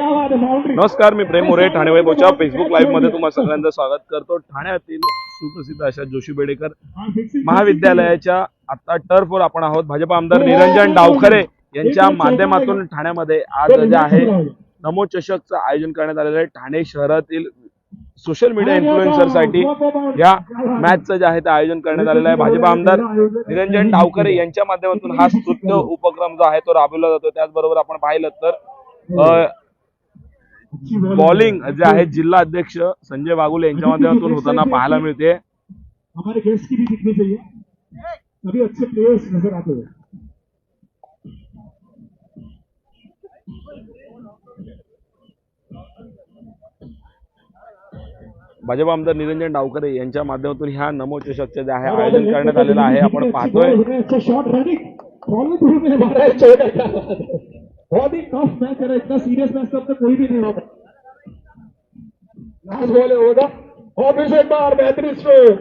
नमस्कार मी प्रेम मोरे ठाणे वैभवच्या फेसबुक लाईव्हमध्ये तुम्हाला सगळ्यांचं स्वागत करतो. ठाण्यातील सुप्रसिद्ध अशा जोशी बेडेकर महाविद्यालयाच्या आता टर्फवर आपण आहोत. भाजप आमदार निरंजन डावखरे यांच्या माध्यमातून ठाण्यामध्ये आज जे आहे नमो चषकचं आयोजन करण्यात आलेलं आहे. ठाणे शहरातील सोशल मीडिया इन्फ्लुएन्सरसाठी या मॅचचं जे आहे ते आयोजन करण्यात आलेलं आहे. भाजप आमदार निरंजन डावखरे यांच्या माध्यमातून हा स्तुत्य उपक्रम जो आहे तो राबवला जातो. त्याचबरोबर आपण पाहिलं तर बॉलिंग जे आहे जिल्हा अध्यक्ष संजय वागुले यांच्या माध्यमातून होताना पाहायला मिळते हमारे गेस्ट की भी दिखनी चाहिए सभी अच्छे प्लेयर्स नजर आते हैं भाजप आमदार निरंजन डावकरे यांच्या माध्यमातून ह्या नमो चषकचे जे आहे आयोजन करण्यात आलेलं आहे आपण पाहतोय बहुत ही टफ मैच है इतना सीरियस मैच तो अब तक कोई भी नहीं होगा। लास्ट बॉल होगा। और फिर से एक बार बेहतरीन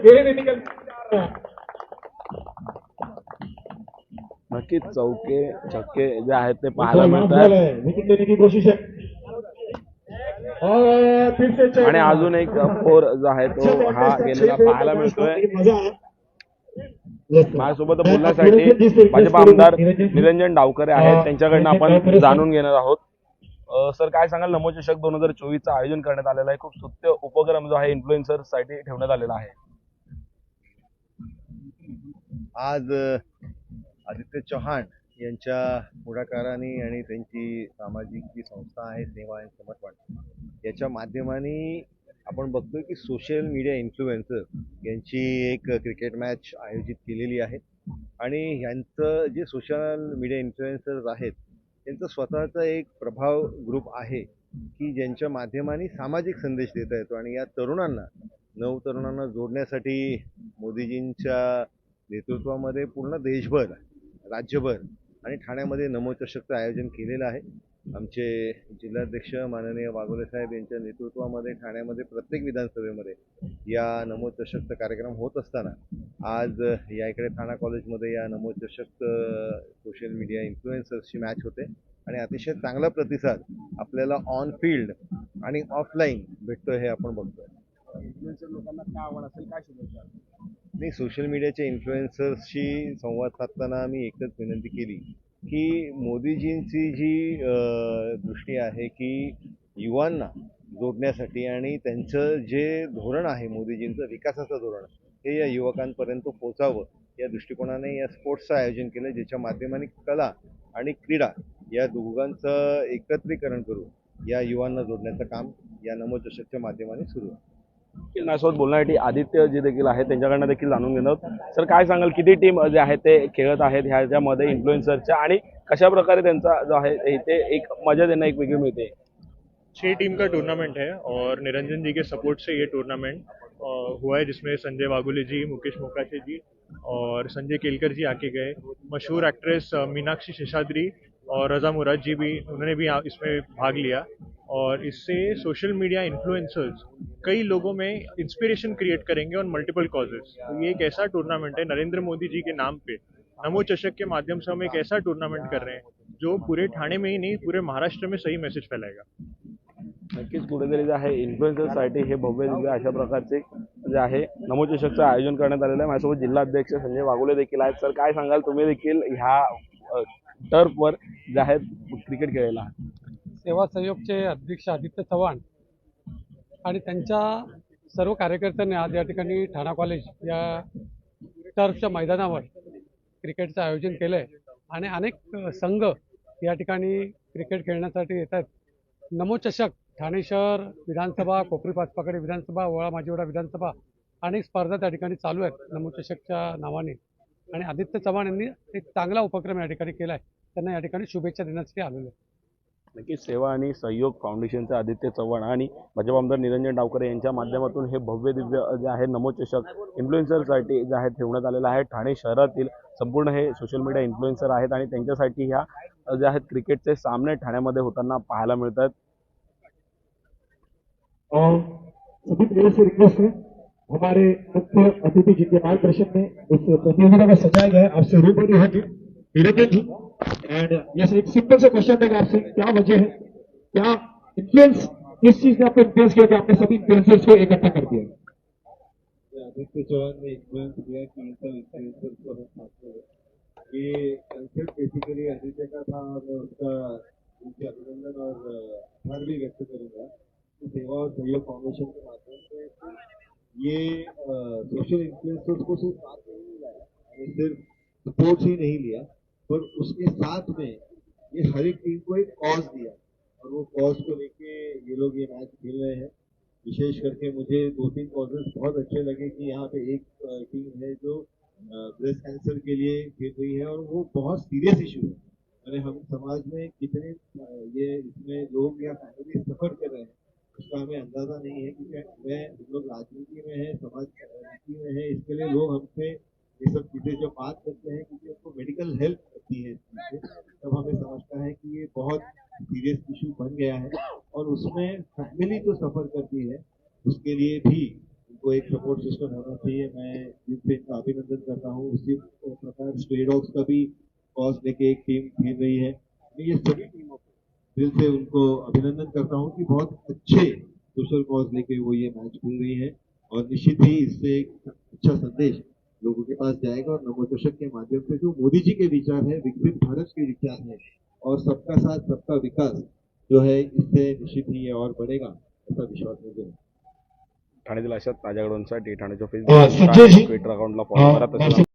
ये नहीं निकल है। नक्कीच चौके छक्के जे आहेत ते पाहायला लास्ट मिळत बॉल आहेत विकेट लेने की कोशिश और फिर से चौका। आणि अजून एक फोर जो आहे तो हा गेलेला पाहायला मिळतोय. माझ्यासोबत बोलण्यासाठी भाजप आमदार निरंजन डावकरे आहेत. त्यांच्याकडनं आपण जाणून घेणार आहोत. सर काय सांगाल? नमो चषक दोन हजार चोवीसचं आयोजन करण्यात आलेलं आहे. खूप स्तुत्य उपक्रम जो आहे इन्फ्लुएन्सरसाठी ठेवण्यात आलेला आहे. आज आदित्य चव्हाण यांच्या पुढाकाराने आणि त्यांची सामाजिक जी संस्था आहे सेवा आणि समर्पण याच्या माध्यमाने आपण बघतोय की सोशल मीडिया इन्फ्लुएन्सर यांची एक क्रिकेट मॅच आयोजित केलेली आहे. आणि ह्यांचं जे सोशल मीडिया इन्फ्लुएन्सर्स आहेत त्यांचं स्वतःचा एक प्रभाव ग्रुप आहे की ज्यांच्या माध्यमाने सामाजिक संदेश देता येतो. आणि या तरुणांना नऊ तरुणांना जोडण्यासाठी मोदीजींच्या नेतृत्वामध्ये पूर्ण देशभर राज्यभर आणि ठाण्यामध्ये नमोचषकचं आयोजन केलेलं आहे. आमचे जिल्हाध्यक्ष माननीय वाघोले साहेब यांच्या नेतृत्वामध्ये ठाण्यामध्ये प्रत्येक विधानसभेमध्ये या नमो चषकचा कार्यक्रम होत असताना आज या इकडे ठाणा कॉलेजमध्ये या नमो चषक सोशल मीडिया इन्फ्लुएन्सर्सची मॅच होते आणि अतिशय चांगला प्रतिसाद आपल्याला ऑन फील्ड आणि ऑफलाईन भेटतोय हे आपण बघतोय. मी सोशल मीडियाच्या इन्फ्लुएन्सर्सशी संवाद साधताना मी एकच विनंती केली की मोदीजींची जी दृष्टी आहे की युवांना जोडण्यासाठी आणि त्यांचं जे धोरण आहे मोदीजींचं विकासाचं धोरण हे या युवकांपर्यंत पोचावं या दृष्टिकोनाने या स्पोर्ट्सचं आयोजन केलं ज्याच्या माध्यमाने कला आणि क्रीडा या दोघांचं एकत्रीकरण करून या युवांना जोडण्याचं काम या नमो माध्यमाने सुरू आहे. माझ्यासोबत बोलण्यासाठी आदित्य जे देखील आहेत त्यांच्याकडनं देखील जाणून घेणार सर काय सांगाल? किती टीम जे आहे ते खेळत आहेत? ह्याच्यामध्ये इन्फ्लुएन्सरच्या आणि कशा प्रकारे त्यांचा जो आहे ते एक मजा त्यांना एक वेगळी मिळते? छः टीम का टूर्नामेंट है और निरंजन जी के सपोर्ट से ये टूर्नामेंट हुआ है जिसमें संजय वागुली जी मुकेश मोकाशे जी और संजय केलकर जी आके गए। मशहूर एक्ट्रेस मीनाक्षी शेषाद्री और रजा मुराद जी भी उन्होंने भी इसमें भाग लिया। और इससे सोशल मीडिया इन्फ्लुएंसर्स कई लोगों में इंस्पिरेशन क्रिएट करेंगे ऑन मल्टीपल कॉजेज तो ये एक ऐसा टूर्नामेंट है नरेंद्र मोदी जी के नाम पे। नमो चषक के माध्यम से हम एक ऐसा टूर्नामेंट कर रहे हैं जो पूरे ठाणे में ही नहीं पूरे महाराष्ट्र में सही मैसेज फैलाएगा। नक्कीच कुठेतरी जे आहे इन्फ्लुएन्सरसाठी हे भव्य दिव्य अशा प्रकारचे जे आहे नमोचषकचं आयोजन करण्यात आलेलं आहे. माझ्यासोबत जिल्हा अध्यक्ष संजय वाघोले देखील आहेत. सर काय सांगाल? तुम्ही देखील ह्या टर्फवर जे आहे क्रिकेट खेळायला. सेवा सहयोगचे अध्यक्ष आदित्य चव्हाण आणि त्यांच्या सर्व कार्यकर्त्यांनी आज या ठिकाणी ठाणा कॉलेज या टर्फच्या मैदानावर क्रिकेटचं आयोजन केलं आहे आणि अनेक संघ या ठिकाणी क्रिकेट खेळण्यासाठी येत आहेत नमो ठाणे शहर विधानसभा कोपरी पाचपाकडे विधानसभा वळा माजीवडा विधानसभा अनेक स्पर्धा त्या ठिकाणी चालू आहेत नमोचषकच्या नावाने. आणि आदित्य चव्हाण यांनी एक चांगला उपक्रम या ठिकाणी केला आहे त्यांना या ठिकाणी शुभेच्छा देण्यासाठी आलेलो आहे. नक्कीच सेवा आणि सहयोग फाउंडेशनचे आदित्य चव्हाण आणि भाजप आमदार निरंजन डावकरे यांच्या माध्यमातून हे भव्य दिव्य जे आहे नमोचषक इन्फ्लुएन्सरसाठी जे आहे ठेवण्यात आलेलं आहे. ठाणे शहरातील संपूर्ण हे सोशल मीडिया इन्फ्लुएन्सर आहेत आणि त्यांच्यासाठी ह्या जे आहेत क्रिकेटचे सामने ठाण्यामध्ये होताना पाहायला मिळतात. रिक्वेस्ट है हमारे मुख्य अतिथि मार्गदर्शन में इस प्रतियोगिता का सजाया गया आपसे रूबरू है निरंजन जी एंड यस एक सिंपल से क्वेश्चन है आपसे क्या वजह है? क्या इन्फ्लुएंस किस चीज़ ने आपको इन्फ्लुएंस किया कि आपने सभी इन्फ्लुएंसर्स को इकट्ठा कर दिया? आदित्य चौहान ने इन्फ्लुएंस कि को हम ये कंसेप्ट बेसिकली आदित्य का था और उसका उनके अभिनंदन और आभार भी व्यक्त करूँगा सेवा और सहयोग फाउंडेशन के माध्यम से ये सोशल इन्फ्लुएंसर्स को सिर्फ़ साथ नहीं लाया सिर्फ़ सपोर्ट ही नहीं लिया। पर उसके साथ में ये हर एक टीम को एक कॉज दिया। और वो कॉज को लेके ये लोग ये मैच खेल रहे हैं। विशेष करके मुझे दो तीन कॉजेस बहुत अच्छे लगे कि यहाँ पे एक टीम है जो ब्रेस्ट कैंसर के लिए खेल रही है और वो बहुत सीरियस इशू है। मैंने हम समाज में कितने ये इसमें लोग या फैमिली सफ़र कर रहे हैं, उसका हमें अंदाज़ा नहीं है क्योंकि मैं, हम लोग राजनीति में है, समाज नीति में है, इसके लिए लोग हमसे ये सब चीज़ें जो बात करते हैं, क्योंकि उनको मेडिकल हेल्प होती है इस चीज़ से तब हमें समझता है कि ये बहुत सीरियस इशू बन गया है और उसमें फैमिली तो सफ़र करती है, उसके लिए भी उनको एक सपोर्ट सिस्टम होना चाहिए। मैं जिनसे इनका अभिनंदन करता हूँ। उसी प्रकार स्ट्रे डॉग्स का भी कॉज लेके एक टीम खेल रही है। मैं ये सभी टीमों को दिल से उनको अभिनंदन करता हूँ कि बहुत अच्छे सोशल कॉज लेके वो ये मैच खेल रही है और निश्चित ही इससे एक अच्छा संदेश लोगों के पास जाएगा। और नवोचषक के माध्यम से जो मोदी जी के विचार है, विकसित भारत के विचार है और सबका साथ, सबका विकास जो है इससे निश्चित ही ये और बढ़ेगा ऐसा विश्वास मुझे है ठाण्यातील अशा ताज्या घडामोडींसाठी ठाण्याच्या अ, संजय जी, फेसबुक ट्विटर अकाउंटला फॉलो करा अ, तसंच